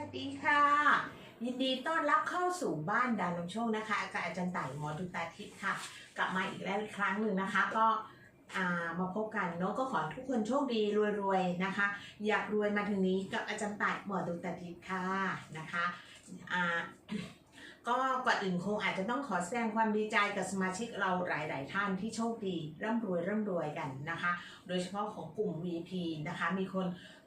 วัสดีค่ะ ยินดีต้อนรับเข้าสู่บ้านดานมโชคนะคะอาจารย์อาจารย์ไต่หมอดุตาทิพย์ค่ะ กลับมาอีกแล้วอีกครั้งหนึ่งนะคะ ก็ามาพบกันเนาะก็ขอทุกคนโชคดีรวยๆนะคะ อยากรวยมาถึงนี้กับอาจารย์ไต่หมอดุตาทิพย์ค่ะนะคะก็ก่อนอื่นคงอาจจะต้องขอแสดงความดีใจกับสมาชิกเราหลาย ๆ ท่านที่โชคดีร่ำรวยร่ำรวยกันนะคะ โดยเฉพาะของกลุ่ม VP นะคะ มีคน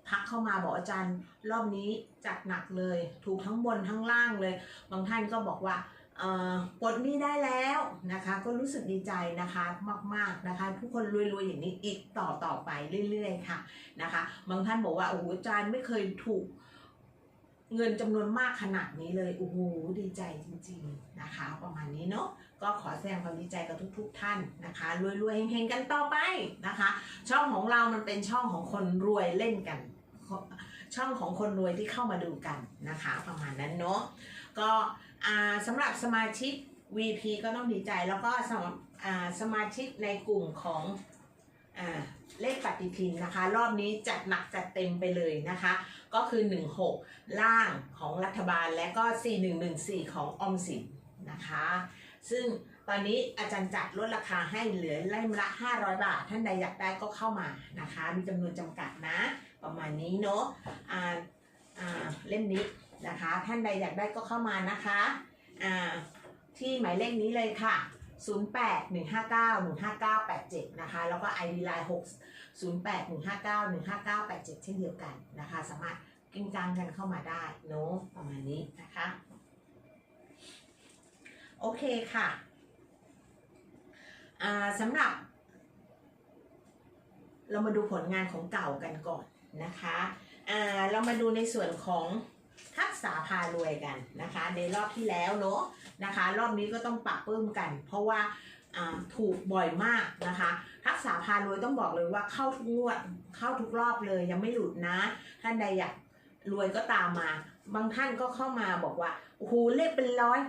ทักเข้ามาบอกอาจารย์รอบนี้จัดหนักเลย ถูกทั้งบนทั้งล่างเลย บางท่านก็บอกว่าปลดหนี้ได้แล้วนะคะ ก็รู้สึกดีใจนะคะมากๆนะคะทุกคนรวยๆอย่างนี้อีกต่อต่อไปเรื่อยๆค่ะนะคะ บางท่านบอกว่าโอ้โหอาจารย์ไม่เคยถูกเงินจำนวนมากขนาดนี้เลยโอ้โหดีใจจริงๆนะคะ ประมาณนี้เนาะก็ขอแสดงความดีใจกับทุก ๆ ท่านนะคะรวยๆเฮงๆกันต่อไปนะคะ ช่องของเรามันเป็นช่องของคนรวยเล่นกัน ช่องของคนรวยที่เข้ามาดูกันนะคะ ประมาณนั้นเนาะก็สำหรับสมาชิก VP ก็ต้องดีใจแล้วก็สำหรับสมาชิกในกลุ่มของอเลขปฏิทินนะคะ รอบนี้จัดหนักจัดเต็มไปเลยนะคะ ก็คือ 16 ล่างของรัฐบาลและก็ 4114 ของออมสินนะคะ ซึ่งตอนนี้อาจารย์จัดลดราคาให้เหลือเล่มละ 500 บาท ท่านใดอยากได้ก็เข้ามานะคะ มีจำนวนจำกัดนะ ประมาณนี้เนาะอ่าอ่าเล่มนี้นะคะ ท่านใดอยากได้ก็เข้ามานะคะอ่าที่หมายเลขนี้เลยค่ะ 08 159 15987 นะคะ แล้วก็ ID Line 6 08 159 15987 เช่นเดียวกันนะคะ สามารถกินกลางกันเข้ามาได้เนาะประมาณนี้นะคะ โอเคค่ะสำหรับ เรามาดูผลงานของเก่ากันก่อน นะคะอ่าเรามาดูในส่วนของทักษะพารวยกันนะคะ ในรอบที่แล้วเนาะนะคะ รอบนี้ก็ต้องปรับเพิ่มกัน เพราะว่าถูกบ่อยมากนะคะ ทักษะพารวยต้องบอกเลยว่าเข้าทุกงวดเข้าทุกรอบเลยยังไม่หลุดนะ ท่านใดอยากรวยก็ตามมา บางท่านก็เข้ามาบอกว่าโอ้โหเลขเป็นร้อย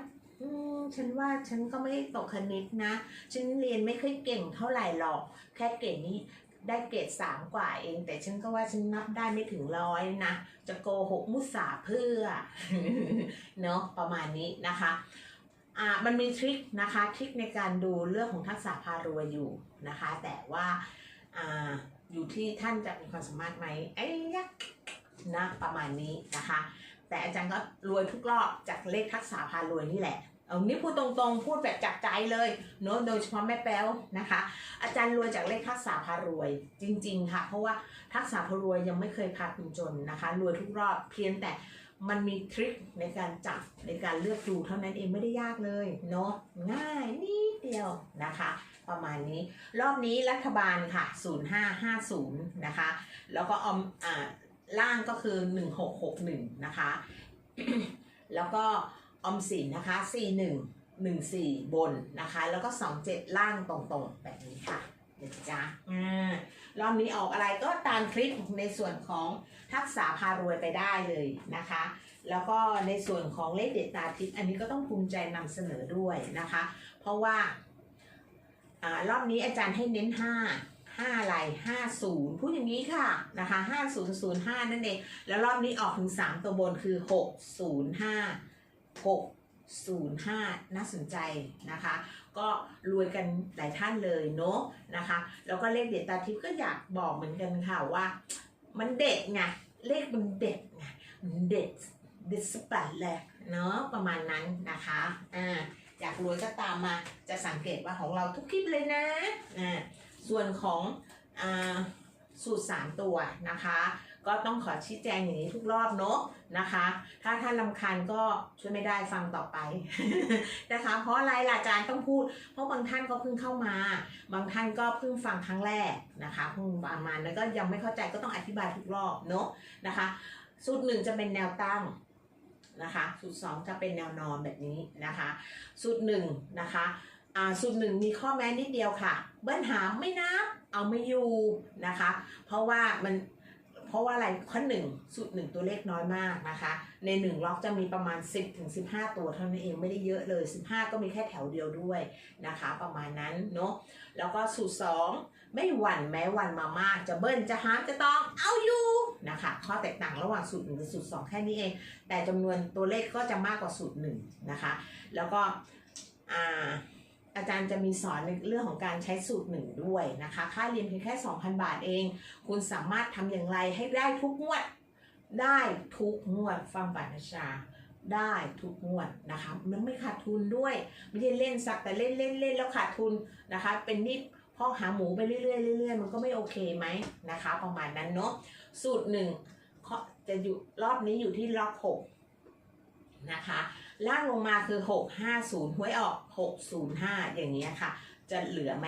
ฉันว่าฉันก็ไม่ตกคณิตนะ ฉันเรียนไม่ค่อยเก่งเท่าไหร่หรอก แค่เก่งนี้ ได้เกรดสามกว่าเอง แต่ฉันก็ว่าฉันนับได้ไม่ถึงร้อยนะ จะโกหกมุสาเพื่อเนาะประมาณนี้นะคะอ่ามันมีทริคนะคะทริคในการดูเรื่องของทักษะพารวยอยู่นะคะ แต่ว่าอ่าอยู่ที่ท่านจะมีความสามารถไหมไอ้ยักนะประมาณนี้นะคะ แต่อาจารย์ก็รวยทุกรอบจากเลขทักษะพารวยนี่แหละ เอานี่พูดตรงๆ พูดแบบจากใจเลยเนอะโดยเฉพาะแม่แป๊วนะคะ อาจารย์รวยจากเลขทักษะพารวยจริง ๆ ค่ะ เพราะว่าทักษะพารวยยังไม่เคยพาคุณจนนะคะ รวยทุกรอบเพียงแต่มันมีทริคในการจับในการเลือกดูเท่านั้นเองไม่ได้ยากเลยเนาะง่ายนิดเดียวนะคะ ประมาณนี้รอบนี้รัฐบาลค่ะ 0550 นะคะ แล้วก็ออมอ่าล่างก็คือ 1661 นะคะ แล้วก็ ออมสินนะคะ 4114 บนนะคะ แล้วก็ 27 ล่างตรงๆ แบบนี้ค่ะเดี๋ยวจ้าอ่ารอบนี้ออกอะไรก็ตามคลิปในส่วนของทักษะพารวยไปได้เลยนะคะ แล้วก็ในส่วนของเลขเด็ดตาทิพย์อันนี้ก็ต้องภูมิใจนำเสนอด้วยนะคะ เพราะว่าอ่ารอบนี้อาจารย์ให้เน้น 5 5อะไร50 พูดอย่างนี้ค่ะนะคะ 5005 นั่นเอง แล้วรอบนี้ออกถึง 3 ตัวบนคือ 605 605 น่าสนใจนะคะ ก็รวยกันหลายท่านเลยเนาะนะคะ แล้วก็เลขเด็ดตาทิพย์ก็อยากบอกเหมือนกันค่ะว่า มันเด็ดไงเลขมันเด็ดไงมันเด็ดเด็ดสปัดเลยเนาะประมาณนั้นนะคะอ่าอยากรวยก็ตามมาจะสังเกตว่าของเราทุกคลิปเลยนะอ่าส่วนของอ่าสูตร 3 ตัวนะคะ ก็ต้องขอชี้แจงอย่างนี้ทุกรอบเนาะนะคะ ถ้าท่านลำคาญก็ช่วยไม่ได้ฟังต่อไปนะคะ เพราะอะไรล่ะอาจารย์ต้องพูด เพราะบางท่านก็เพิ่งเข้ามา บางท่านก็เพิ่งฟังครั้งแรกนะคะเพิ่งประมาณแล้วก็ยังไม่เข้าใจก็ต้องอธิบายทุกรอบเนาะนะคะ สูตรหนึ่งจะเป็นแนวตั้งนะคะสูตรสองจะเป็นแนวนอนแบบนี้นะคะสูตรหนึ่งนะคะอ่าสูตรหนึ่งมีข้อแม้นิดเดียวค่ะ เบิ้ลหามไม่นับเอาไม่อยู่นะคะ เพราะว่ามัน เพราะว่าอะไรข้อหนึ่งสูตรหนึ่งตัวเลขน้อยมากนะคะ ในหนึ่งล็อกจะมีประมาณ 10ถึง15 ตัวเท่านั้นเองไม่ได้เยอะเลย 15 ก็มีแค่แถวเดียวด้วยนะคะ ประมาณนั้นเนาะแล้วก็สูตรไม่หวั่นแม้วันมามากจะเบิ้ลจะฮาร์จะต้องเอาอยู่นะคะข้อแตกต่างระหว่างสูตรหนึ่งกับสูตรสองแค่นี้เอง แต่จำนวนตัวเลขก็จะมากกว่าสูตรหนึ่งนะคะ แล้วก็อ่า อาจารย์จะมีสอนในเรื่องของการใช้สูตรหนึ่งด้วยนะคะ ค่าเรียนเพียงแค่ 2,000 บาทเอง คุณสามารถทำอย่างไรให้ได้ทุกงวด ได้ทุกงวดฟังปัญชาได้ทุกงวดนะคะ มันไม่ขาดทุนด้วย ไม่ใช่เล่นสักแต่เล่นเล่นเล่นแล้วขาดทุนนะคะ เป็นนิดพ่อหาหมูไปเรื่อยๆเรื่อยๆมันก็ไม่โอเคไหมนะคะ ประมาณนั้นเนาะสูตรหนึ่งจะอยู่รอบนี้อยู่ที่ล็อกหก นะคะ ล่างลงมาคือหกห้าศูนย์หวยออกหกศูนย์ห้าอย่างเงี้ยค่ะ จะเหลือไหม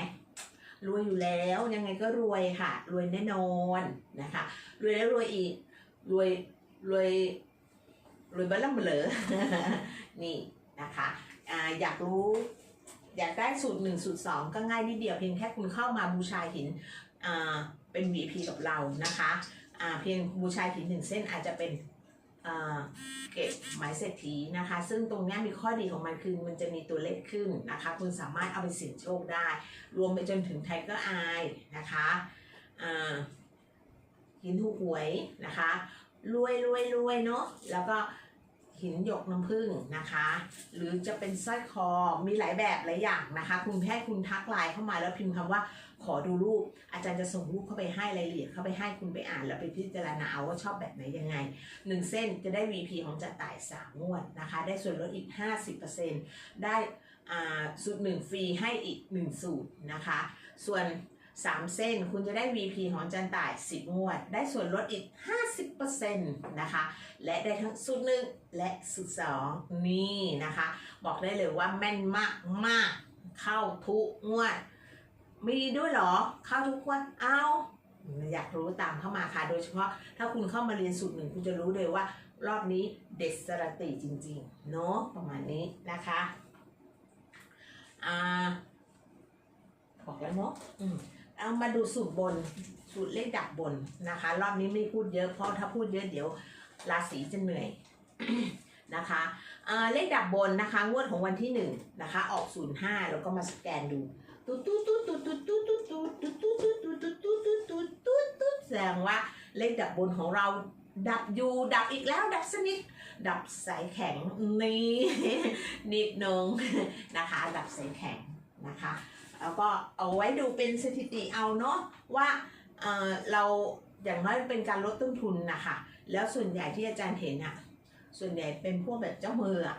รวยอยู่แล้วยังไงก็รวยค่ะ รวยแน่นอนนะคะรวยแล้วรวยอีกรวยรวยรวยบ้าล่ำเหลอนี่นะคะออยากรู้ อยากได้สูตรหนึ่งสูตรสองก็ง่ายนิดเดียวเพียงแค่คุณเข้ามาบูชาหินเป็น VP กับเรานะคะเพียงบูชาหินหนึ่งเส้นอาจจะเป็น เก็บหมายเศรษฐีนะคะ ซึ่งตรงนี้มีข้อดีของมันคือมันจะมีตัวเลขขึ้นนะคะ คุณสามารถเอาไปเสี่ยงโชคได้ รวมไปจนถึงไทเกอร์อายนะคะหินถูหวยนะคะรวยรวยรวยเนาะแล้วก็หินหยกน้ำผึ้งนะคะ หรือจะเป็นสร้อยคอมีหลายแบบหลายอย่างนะคะ คุณแค่คุณทักไลน์เข้ามาแล้วพิมพ์คำว่า ขอดูรูป อาจารย์จะส่งรูปเข้าไปให้รายละเอียดเข้าไปให้คุณไปอ่านแล้วไปพิจารณาเอาว่าชอบแบบไหนยังไงหนึ่งเส้นจะได้ VP ของจัดต่ายสามงวดนะคะ ได้ส่วนลดอีก 50%ได้อ่าสูตรหนึ่งฟรีให้อีกหนึ่งสูตรนะคะ ส่วน 3 เส้นคุณจะได้ VP ของจันต่าย 10 งวด ได้ส่วนลดอีก 50%นะคะ และได้ทั้งสูตรหนึ่งและสูตรสองนี่นะคะ บอกได้เลยว่าแม่นมากมากๆเข้าทุกงวด มีด้วยเหรอ เข้าทุกงวดเอาอยากรู้ตามเข้ามาค่ะ โดยเฉพาะถ้าคุณเข้ามาเรียนสูตรหนึ่งคุณจะรู้เลยว่า รอบนี้เด็ดสรติจริงๆ เนาะประมาณนี้นะคะอ่าบอกแล้วเนาะเอามาดูสูตรบนสูตรเลขดับบนนะคะ รอบนี้ไม่พูดเยอะเพราะถ้าพูดเยอะเดี๋ยวราศีจะเหนื่อยนะคะเอ่อเลขดับบนนะคะงวดของวันที่หนึ่งนะคะออก 05 แล้วก็มาสแกนดู ตุ๊ดตุ๊ดตุ๊ดตุ๊ดตุ๊ดตุ๊ดตุ๊ดตุ๊ดตุ๊ดตุ๊ดตุ๊ดตุ๊ดตุ๊ดตุ๊ดตุ๊ดตุ๊ดแสดงว่าเลขดับบนของเราดับอยู่ดับอีกแล้วดับสนิทดับสายแข็งนี่นิดนึงนะคะ ดับสายแข็งนะคะแล้วก็เอาไว้ดูเป็นสถิติเอาเนาะว่าเออเราอย่างน้อยเป็นการลดต้นทุนนะคะแล้วส่วนใหญ่ที่อาจารย์เห็นอะส่วนใหญ่เป็นพวกแบบเจ้ามืออะ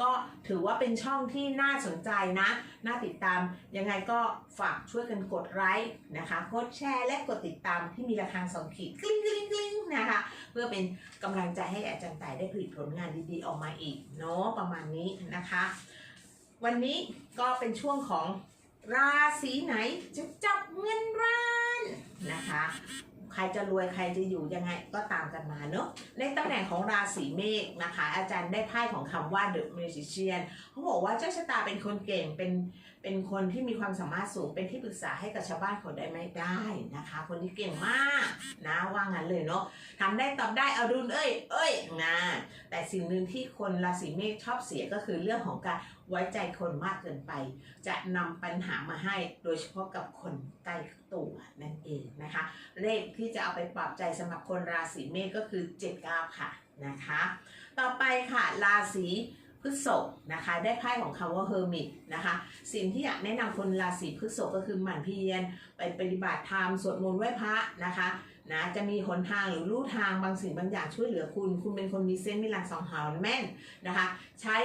ก็ถือว่าเป็นช่องที่น่าสนใจนะ น่าติดตาม ยังไงก็ฝากช่วยกันกดไลค์นะคะ กดแชร์และกดติดตามที่มีระฆังสองขีดกลิ้งกลิ้งกลิ้งนะคะ เพื่อเป็นกำลังใจให้อาจารย์ต่ายได้ผลิตผลงานดีๆออกมาอีกเนาะประมาณนี้นะคะ วันนี้ก็เป็นช่วงของราศีไหนจะจับเงินร้านนะคะ ใครจะรวยใครจะอยู่ยังไงก็ตามกันมาเนอะในตำแหน่งของราศีเมษนะคะ อาจารย์ได้ไพ่ของคำว่า The Magician เขาบอกว่าเจ้าชะตาเป็นคนเก่งเป็นเป็นคนที่มีความสามารถสูงเป็นที่ปรึกษาให้กับชาวบ้านเขาได้ไหมได้นะคะ คนที่เก่งมากนะว่างั้นเลยเนาะทำได้ตอบได้อรุณเอ้ยเอ้ยนะแต่สิ่งหนึ่งที่คนราศีเมษชอบเสียก็คือเรื่องของการ ไว้ใจคนมากเกินไป จะนำปัญหามาให้โดยเฉพาะกับคนใกล้ตัวนั่นเองนะคะ เลขที่จะเอาไปปรับใจสำหรับคนราศีเมษก็คือ 79 ค่ะนะคะ ต่อไปค่ะราศีพฤษภนะคะได้ไพ่ของคำว่าเฮอร์มิตนะคะสิ่งที่อยากแนะนำคนราศีพฤษภก็คือหมั่นเพียรไปปฏิบัติธรรมสวดมนต์ไหว้พระนะคะนะจะมีหนทางหรือลู่ทางบางสิ่งบางอย่างช่วยเหลือคุณ คุณเป็นคนมีเส้นมีหลังสองหาวแม่นนะคะ ใช้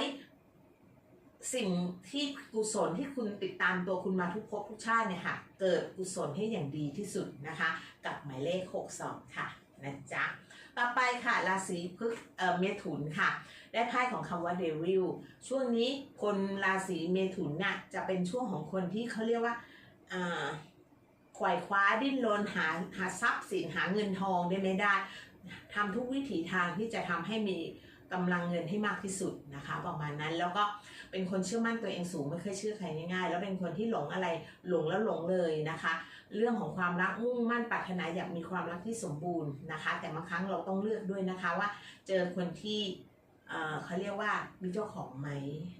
สิ่งที่กุศลที่คุณติดตามตัวคุณมาทุกภพทุกชาติเนี่ยค่ะ เกิดกุศลให้อย่างดีที่สุดนะคะ กับหมายเลข 62 ค่ะนะจ๊ะต่อไปค่ะราศีพฤกเอ่อเมถุนค่ะ ได้ไพ่ของคำว่าเดวิลช่วงนี้คนราศีเมถุนน่ะจะเป็นช่วงของคนที่เขาเรียกว่าอ่าขวายคว้าดิ้นรนหาหาทรัพย์สินหาเงินทองได้ไม่ได้ทำทุกวิถีทางที่จะทำให้มีกำลังเงินให้มากที่สุดนะคะ ประมาณนั้นแล้วก็ เป็นคนเชื่อมั่นตัวเองสูงไม่เคยเชื่อใครง่ายๆ แล้วเป็นคนที่หลงอะไรหลงแล้วหลงเลยนะคะ เรื่องของความรักมุ่งมั่นปรารถนาอยากมีความรักที่สมบูรณ์นะคะ แต่บางครั้งเราต้องเลือกด้วยนะคะว่า เจอคนที่เขาเรียกว่ามีเจ้าของไหม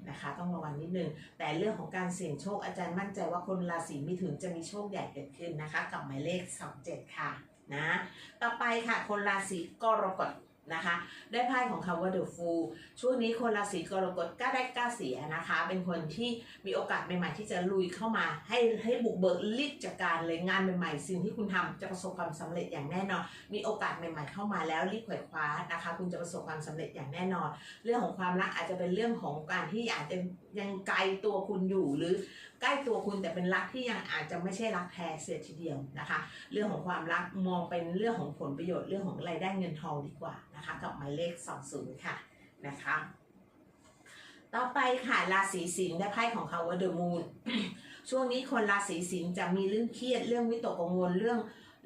นะคะ ต้องระวังนิดนึง แต่เรื่องของการเสี่ยงโชคอาจารย์มั่นใจว่าคนราศีมิถุนจะมีโชคใหญ่เกิดขึ้นนะคะ กับหมายเลข 27 ค่ะนะ ต่อไปค่ะคนราศีกรกฎ นะคะ ได้ไพ่ของคำว่า The Fool ช่วงนี้คนราศีกรกฎกล้าได้กล้าเสียนะคะ เป็นคนที่มีโอกาสใหม่ๆที่จะลุยเข้ามา ให้ให้บุกเบิกรีบจากการเลยงานใหม่ๆ สิ่งที่คุณทำจะประสบความสำเร็จอย่างแน่นอน มีโอกาสใหม่ๆเข้ามาแล้วรีบขวยคว้านะคะ คุณจะประสบความสำเร็จอย่างแน่นอน เรื่องของความรักอาจจะเป็นเรื่องของการที่อาจจะ ยังไกลตัวคุณอยู่หรือใกล้ตัวคุณแต่เป็นรักที่ยังอาจจะไม่ใช่รักแท้เสียทีเดียวนะคะ เรื่องของความรักมองเป็นเรื่องของผลประโยชน์เรื่องของรายได้เงินทองดีกว่านะคะกับหมายเลข 20 ค่ะนะคะต่อไปค่ะราศีสิงห์ได้ไพ่ของเขาว่าเดอะมูนช่วงนี้คนราศีสิงห์จะมีเรื่องเครียดเรื่องวิตกกังวลเรื่อง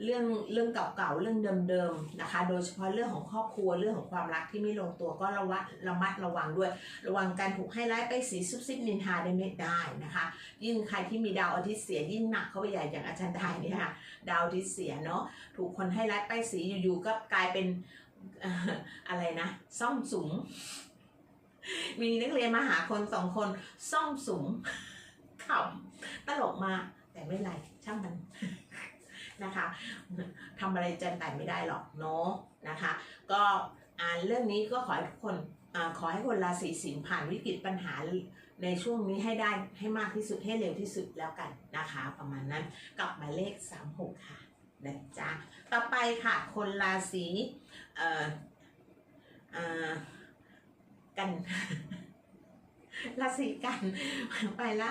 เรื่องเรื่องเก่าๆเรื่องเดิมๆนะคะ โดยเฉพาะเรื่องของครอบครัวเรื่องของความรักที่ไม่ลงตัวก็ระวัดระมัดระวังด้วย ระวังการถูกให้ร้ายไปสีซุบซิบนินทาได้ไม่ได้นะคะ ยิ่งใครที่มีดาวอาทิตย์เสียยิ่งหนักเข้าไปใหญ่อย่างอาจารย์ไทยเนี่ยค่ะดาวอาทิตย์เสียเนาะถูกคนให้ร้ายไปสีอยู่ๆก็กลายเป็นอะไรนะซ่อมสุมมีนักเรียนมาหาคนสองคนซ่อมสุมขำตลกมากแต่ไม่ไรช่างมัน นะคะทำอะไรจันแต่ไม่ได้หรอกเนาะนะคะ ก็อ่านเรื่องนี้ก็ขอให้ทุกคนอขอให้คนราศีสิงห์ผ่านวิกฤตปัญหาในช่วงนี้ให้ได้ให้มากที่สุดให้เร็วที่สุดแล้วกันนะคะ ประมาณนั้นกับหมายเลข 36 ค่ะนะจ๊ะต่อไปค่ะคนราศีเอ่อเอ่อกัน ราศีกันไปละ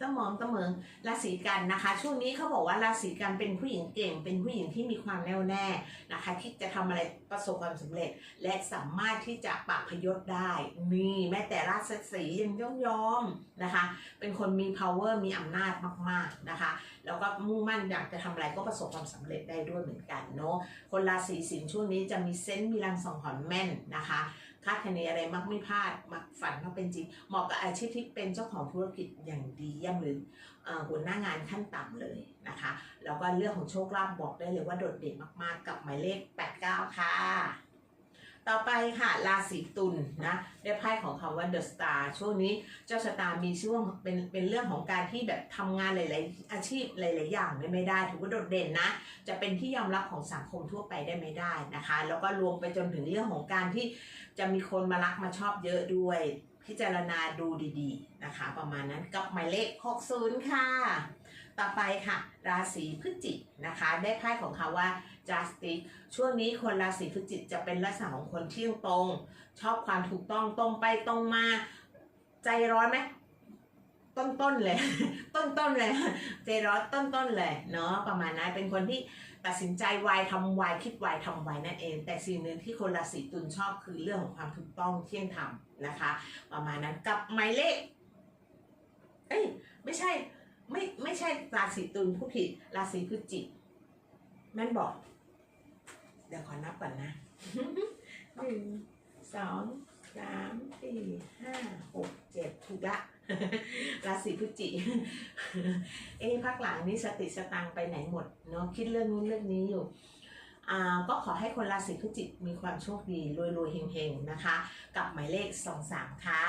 สมองเสมองราศีกันนะคะ ช่วงนี้เขาบอกว่าราศีกันเป็นผู้หญิงเก่ง เป็นผู้หญิงที่มีความแน่วแน่นะคะ ที่จะทำอะไรประสบความสำเร็จ และสามารถที่จะปรับพยศได้นี่แม้แต่ราชสียังย่อมยอมนะคะ เป็นคนมี power มีอำนาจมากๆนะคะ แล้วก็มุ่งมั่นอยากจะทำอะไรก็ประสบความสำเร็จได้ด้วยเหมือนกันเนาะคนราศีสิงห์ช่วงนี้จะมีเซนต์มีรังสองหอนแม่นนะคะ คาดคะเนอะไรมักไม่พลาดมักฝันมักเป็นจริง เหมาะกับอาชีพที่เป็นเจ้าของธุรกิจอย่างดีเยี่ยมหรืออ่อหัวหน้างานขั้นต่ำเลยนะคะ แล้วก็เรื่องของโชคลาภบอกได้เลยว่าโดดเด่นมากๆ กับหมายเลข 89 ค่ะ ต่อไปค่ะราศีตุลนะได้ไพ่ของคำว่า The Star ช่วงนี้เจ้าชะตามีช่วงเป็นเป็นเรื่องของการที่แบบทำงานหลาย ๆ อาชีพหลาย ๆ อย่างได้ไม่ได้ถือว่าโดดเด่นนะ จะเป็นที่ยอมรับของสังคมทั่วไปได้ไม่ได้นะคะ แล้วก็รวมไปจนถึงเรื่องของการที่จะมีคนมารักมาชอบเยอะด้วย พิจารณาดูดี ๆ นะคะ ประมาณนั้นกับหมายเลข 60 ค่ะ ต่อไปค่ะ ราศีพฤศจิกนะคะ ได้ไพ่ของเขาว่า justice ช่วงนี้คนราศีพฤศจิกจะเป็นลักษณะของคนที่ตรง ชอบความถูกต้องตรงไปตรงมา ใจร้อนไหมต้นต้นๆเลย ต้นต้นๆเลยใจร้อนต้นต้นๆเลยเนาะประมาณนั้นเป็นคนที่ตัดสินใจไวทำไวคิดไวทำไวนั่นเอง แต่สิ่งหนึ่งที่คนราศีตุลชอบคือเรื่องของความถูกต้องเที่ยงธรรมนะคะ ประมาณนั้นกับหมายเลขเอ้ยไม่ใช่ ไม่ไม่ใช่ราศีตุลผู้ผิด ราศีพฤศจิกแม่นบอก เดี๋ยวขอนับก่อนนะหนึ่งสองสามสี่ห้าหกเจ็ดถูกละ ราศีพฤศจิเอ๊ะพักหลังนี้สติสตังค์ไปไหนหมดเนาะคิดเรื่องนู้นเรื่องนี้อยู่อ่าก็ขอให้คนราศีพฤศจิกมีความโชคดีรวยๆเฮงๆนะคะ กับหมายเลขสองสามค่ะ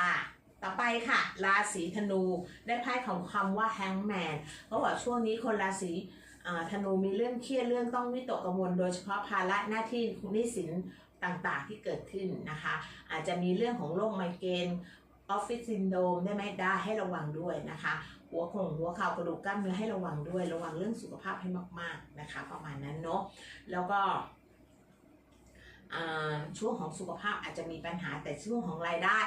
ต่อไปค่ะ ราศีธนูได้ไพ่ของคำว่าแฮงแมนเพราะว่าช่วงนี้คนราศีธนูมีเรื่องเครียดเรื่องต้องวิตกกังวล โดยเฉพาะภาระหน้าที่หนี้สินต่างๆที่เกิดขึ้นนะคะ อาจจะมีเรื่องของโรคไมเกรนออฟฟิศซินโดมได้ไหมได้ให้ระวังด้วยนะคะ หัวขงหัวเข่ากระดูกกล้ามเนื้อให้ระวังด้วย ระวังเรื่องสุขภาพให้มาก ๆนะคะ ประมาณนั้นเนาะแล้วก็ช่วงของสุขภาพอาจจะมีปัญหาแต่ช่วงของรายได้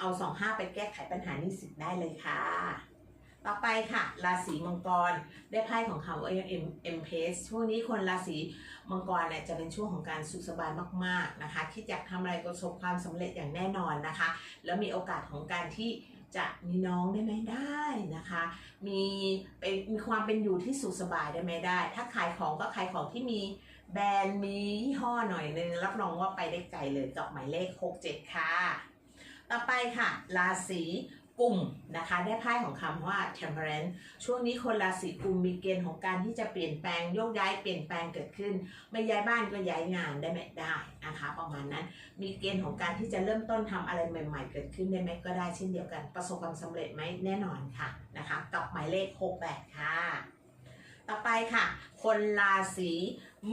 เอาสองห้าไปแก้ไขปัญหานี้สินได้เลยค่ะ ต่อไปค่ะ ราศีมังกรได้ไพ่ของเขาเอ็มเอ็มเพสช่วงนี้คนราศีมังกรเนี่ยจะเป็นช่วงของการสุขสบายมากๆนะคะ คิดอยากทำอะไรประสบความสำเร็จอย่างแน่นอนนะคะ แล้วมีโอกาสของการที่จะมีน้องได้ไหมได้นะคะ มีเป็นมีความเป็นอยู่ที่สุขสบายได้ไหมได้ ถ้าขายของก็ขายของที่มีแบรนด์มียี่ห้อหน่อยนึง รับรองว่าไปได้ไกลเลยกับหมายเลข 67 ค่ะ ต่อไปค่ะ ราศีกุมนะคะ ได้ไพ่ของคำว่า temperance ช่วงนี้คนราศีกุมมีเกณฑ์ของการที่จะเปลี่ยนแปลงโยกย้ายเปลี่ยนแปลงเกิดขึ้น ไม่ย้ายบ้านก็ย้ายงานได้ไหมได้นะคะ ประมาณนั้น มีเกณฑ์ของการที่จะเริ่มต้นทำอะไรใหม่ ๆ เกิดขึ้นได้ไหมก็ได้เช่นเดียวกัน ประสบความสำเร็จไหมแน่นอนค่ะนะคะ กับหมายเลข 68 ค่ะ ต่อไปค่ะ คนราศี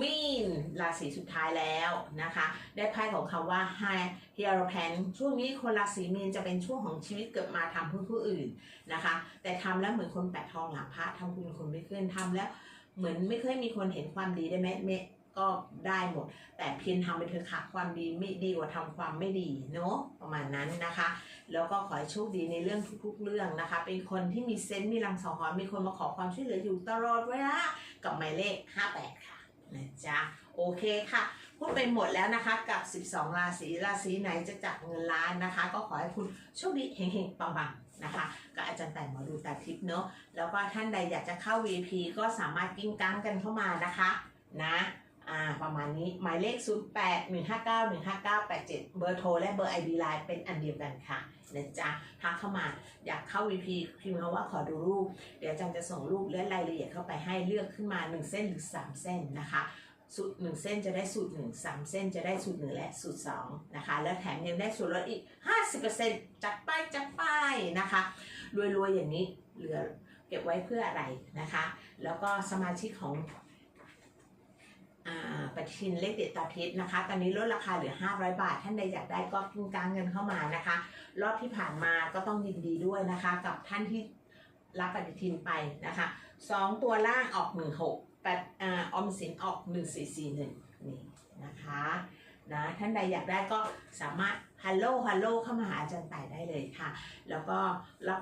มีนราศีสุดท้ายแล้วนะคะ ได้ไพ่ของคำว่า High h e r o p a n ช่วงนี้คนราศีมีนจะเป็นช่วงของชีวิตเกิดมาทำเพื่อผู้อื่นนะคะ แต่ทำแล้วเหมือนคนแปะทองหลังพระทำคุณคนไม่ขึ้นทำแล้วเหมือนไม่เคยมีคนเห็นความดีได้ไหมเม ก็ได้หมด แต่เพียรทำไปเถอะค่ะความดีไม่ดีกว่าทำความไม่ดีเนาะประมาณนั้นนะคะ แล้วก็ขอให้โชคดีในเรื่องทุกๆเรื่องนะคะ เป็นคนที่มีเซนต์มีรังสังหรณ์มีคนมาขอความช่วยเหลืออยู่ตลอดเวลากับหมายเลข 58 ค่ะนะจ๊ะโอเคค่ะ พูดไปหมดแล้วนะคะกับ 12 ราศีราศีไหนจะจับเงินล้านนะคะ ก็ขอให้คุณโชคดีเฮงๆปังๆนะคะกับอาจารย์แต่หมอดูตาทิพย์เนาะแล้วก็ท่านใดอยากจะเข้า VP ก็สามารถกิ้งก้งกันเข้ามานะคะนะ อ่าประมาณนี้หมายเลข 0 8 1 5 9 1 5 9 8 7 เบอร์โทรและเบอร์ ID Line เป็นอันเดียวกันค่ะนะจ๊ะทักเข้ามาอยากเข้า VP พิมพ์คำว่าขอดูรูป เดี๋ยวจารย์จะส่งรูปและรายละเอียดเข้าไปให้เลือกขึ้นมา 1 เส้นหรือ 3 เส้นนะคะสูตร1เส้นจะได้สูตร1 3เส้นจะได้สูตร1และสูตร2นะคะ แล้วแถมยังได้ส่วนลดอีก50%จัดไปจัดไปนะคะรวยๆอย่างนี้เหลือเก็บไว้เพื่ออะไรนะคะ แล้วก็สมาชิกของ ปฏิทินเลขเด็ดตาทิศนะคะ ตอนนี้ลดราคาเหลือ 500 บาท ท่านใดอยากได้ก็กิ้งกลางเงินเข้ามานะคะ รอบที่ผ่านมาก็ต้องยินดีด้วยนะคะ กับท่านที่รับปฏิทินไปนะคะสองตัวล่างออก 16แปดอออมสินออก 1441 นี่นะคะนะท่านใดอยากได้ก็สามารถฮัลโหลฮัลโหลเข้ามาหาอาจารย์ต่ายได้เลยค่ะ แล้วก็รับ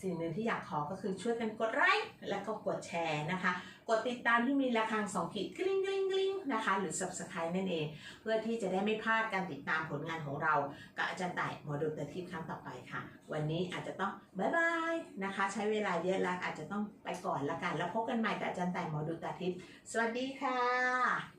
สิ่งหนึ่งที่อยากขอก็คือช่วยกันกดไลค์แล้วก็กดแชร์นะคะ กดติดตามที่มีระฆังสองขีดกริ้งกริ้งกริ้งนะคะ หรือ subscribe นั่นเอง เพื่อที่จะได้ไม่พลาดการติดตามผลงานของเรา กับอาจารย์ต่ายหมอดูเตอร์ทิพย์ครั้งต่อไปค่ะ วันนี้อาจจะต้องบายบายนะคะ ใช้เวลาเยอะแล้วอาจจะต้องไปก่อนละกัน แล้วพบกันใหม่กับอาจารย์ต่ายหมอดูเตอร์ทิพย์สวัสดีค่ะ